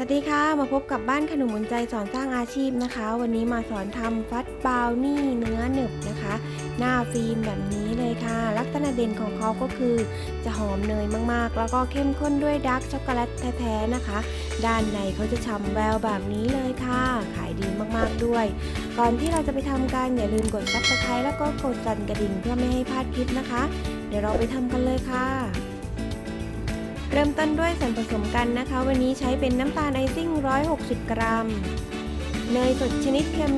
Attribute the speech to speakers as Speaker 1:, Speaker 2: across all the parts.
Speaker 1: สวัสดีค่ะ มาพบกับบ้านขนมอุ่นใจสอนสร้างอาชีพนะคะ วันนี้มาสอนทำฟัดบาวนี่เนื้อหนึบนะคะ หน้าฟิล์มแบบนี้เลยค่ะ ลักษณะเด่นของเขาก็คือ จะหอมเนยมากๆ แล้วก็เข้มข้นด้วยดาร์กช็อกโกแลตแท้ๆนะคะ ด้านในเขาจะฉ่ำแววแบบนี้เลยค่ะ ขายดีมากๆด้วย ก่อนที่เราจะไปทำกันอย่าลืมกดซับสไครต์แล้วก็กดสั่นกระดิ่งเพื่อไม่ให้พลาดคลิปนะคะ เดี๋ยวเราไปทำกันเลยค่ะ เริ่มต้นด้วยส่วนผสมกันนะคะ วันนี้ใช้เป็นน้ำตาลไอซิ่ง 160 กรัม เนยสดชนิดเค็ม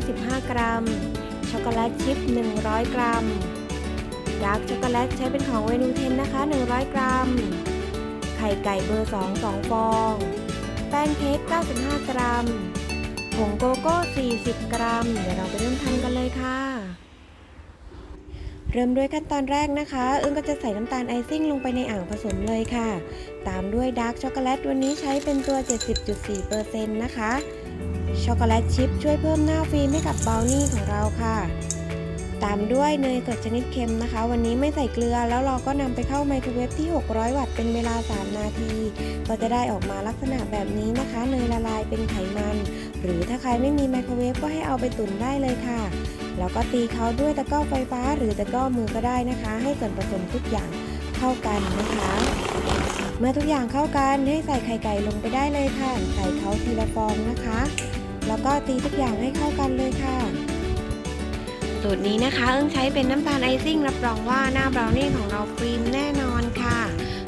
Speaker 1: 115 กรัม ช็อกโกแลตชิพ 100 กรัมดาร์กช็อกโกแลตใช้เป็นของเวนูเทนนะคะ 100 กรัม ไข่ไก่เบอร์ 2 2 ฟอง แป้งเค้ก 95 กรัม ผงโกโก้ 40 กรัม เดี๋ยวเราไปเริ่มทำกันเลยค่ะ เริ่มด้วยขั้นตอนแรกนะคะ อึ้งก็จะใส่น้ำตาลไอซิ่งลงไปในอ่างผสมเลยค่ะ ตามด้วยดาร์กช็อกโกแลตวันนี้ใช้เป็นตัว 70.4%นะคะ ช็อกโกแลตชิพช่วยเพิ่มหน้าฟิล์มให้กับบราวนี่ของเราค่ะ ตามด้วยเนยสดชนิดเค็มนะคะ วันนี้ไม่ใส่เกลือแล้วเราก็นำไปเข้าไมโครเวฟที่ 600 วัตต์เป็นเวลา 3 นาที ก็จะได้ออกมาลักษณะแบบนี้นะคะ เนยละลายเป็นไขมัน หรือถ้าใครไม่มีไมโครเวฟก็ให้เอาไปตุ๋นได้เลยค่ะ แล้วก็ตีเขาด้วยตะกร้อไฟฟ้าหรือตะกร้อมือก็ได้นะคะ ให้ส่วนผสมทุกอย่างเข้ากันนะคะ เมื่อทุกอย่างเข้ากันให้ใส่ไข่ไก่ลงไปได้เลยค่ะ ใส่เขาทีละฟองนะคะ แล้วก็ตีทุกอย่างให้เข้ากันเลยค่ะสูตรนี้นะคะ เอิ้งใช้เป็นน้ำตาลไอซิ่งรับรองว่าหน้าบราวนี่ของเราครีมแน่นอนค่ะ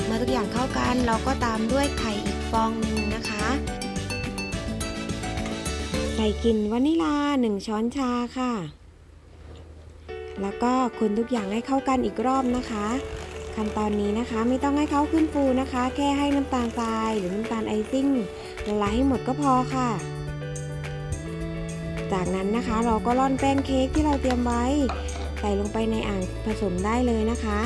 Speaker 1: เมื่อทุกอย่างเข้ากันเราก็ตามด้วยไข่อีกฟองหนึ่งนะคะใส่กลิ่นวานิลา 1 ช้อนชาค่ะ แล้วก็คนทุกอย่างให้เข้ากันอีกรอบนะคะขั้นตอนนี้นะคะไม่ต้องให้เขาขึ้นฟูนะคะ แค่ให้น้ำตาลทรายหรือน้ำตาลไอซิ่งละลายให้หมดก็พอค่ะ จากนั้นนะคะเราก็ร่อนแป้งเค้กที่เราเตรียมไว้ ใส่ลงไปในอ่างผสมได้เลยนะคะ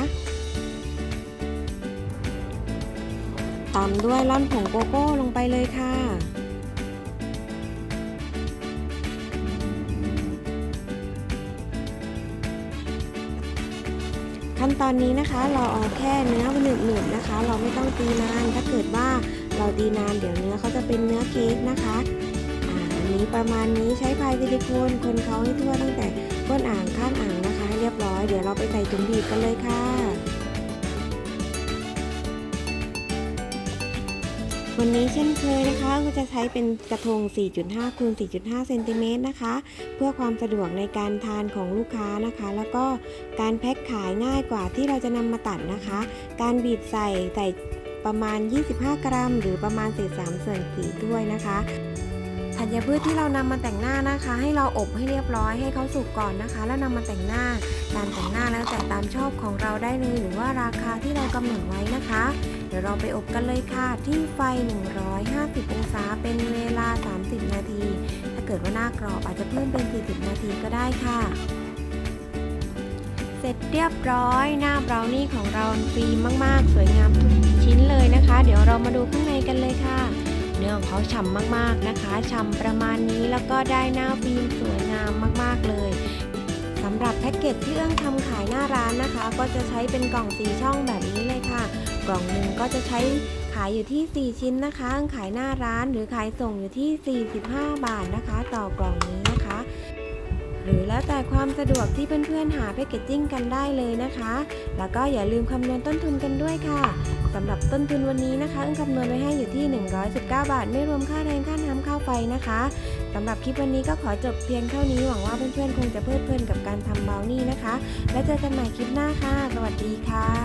Speaker 1: ตามด้วยร่อนผงโกโก้ลงไปเลยค่ะ ขั้นตอนนี้นะคะเราเอาแค่เนื้อหนึบๆนะคะ เราไม่ต้องตีนานถ้าเกิดว่าเราตีนานเดี๋ยวเนื้อเขาจะเป็นเนื้อเค้กนะคะอ่าอันนี้ประมาณนี้ใช้พายซิลิโคนคนเขาให้ทั่วตั้งแต่ก้นอ่างข้างอ่างนะคะ เรียบร้อยเดี๋ยวเราไปใส่ถุงบีบกันเลยค่ะ วันนี้เช่นเคยนะคะก็จะใช้เป็นกระทง 4.5คูณ4.5เซนติเมตรนะคะ เพื่อความสะดวกในการทานของลูกค้านะคะ แล้วก็การแพ็คขายง่ายกว่าที่เราจะนำมาตัดนะคะ การบีบใส่ใส่ประมาณ 25 กรัม หรือประมาณเศษ3ส่วน4ด้วยนะคะ ธัญพืชที่เรานำมาแต่งหน้านะคะ ให้เราอบให้เรียบร้อยให้เขาสุกก่อนนะคะ แล้วนำมาแต่งหน้าการแต่งหน้าแล้วแต่ตามชอบของเราได้เลยหรือว่าราคาที่เรากำหนดไว้นะคะ เดี๋ยวเราไปอบกันเลยค่ะ ที่ไฟ 150 องศาเป็นเวลา 30 นาที ถ้าเกิดว่าหน้ากรอบอาจจะเพิ่มเป็น 40 นาทีก็ได้ค่ะเสร็จเรียบร้อยหน้าบราวนี่ของเราฟิล์มาก ๆ สวยงามทุกชิ้นเลยนะคะ เดี๋ยวเรามาดูข้างในกันเลยค่ะ นื้อของเขาฉ่ำมากๆนะคะฉ่ำประมาณนี้แล้วก็ได้หน้าฟิล์มสวยงามมากๆเลยสำหรับแพ็กเกจที่เอื้องทำขายหน้าร้านนะคะ ก็จะใช้เป็นกล่องสีช่องแบบนี้เลยค่ะ กล่องหนึ่งก็จะใช้ขายอยู่ที่ 4 ชิ้นนะคะ ขายหน้าร้านหรือขายส่งอยู่ที่ 45 บาทนะคะ ต่อกล่องนี้นะคะ หรือแล้วแต่ความสะดวกที่เพื่อนๆหาแพคเกจจิ้งกันได้เลยนะคะ แล้วก็อย่าลืมคำนวณต้นทุนกันด้วยค่ะ สำหรับต้นทุนวันนี้นะคะอึ้งคำนวณไว้ให้อยู่ที่ 119 บาท ไม่รวมค่าแรงค่าน้ำค่าไฟนะคะสำหรับคลิปวันนี้ก็ขอจบเพียงเท่านี้หวังว่าเพื่อนๆคงจะเพลิดเพลินกับการทำเบลนี่นะคะ แล้วเจอกันใหม่คลิปหน้าค่ะ สวัสดีค่ะ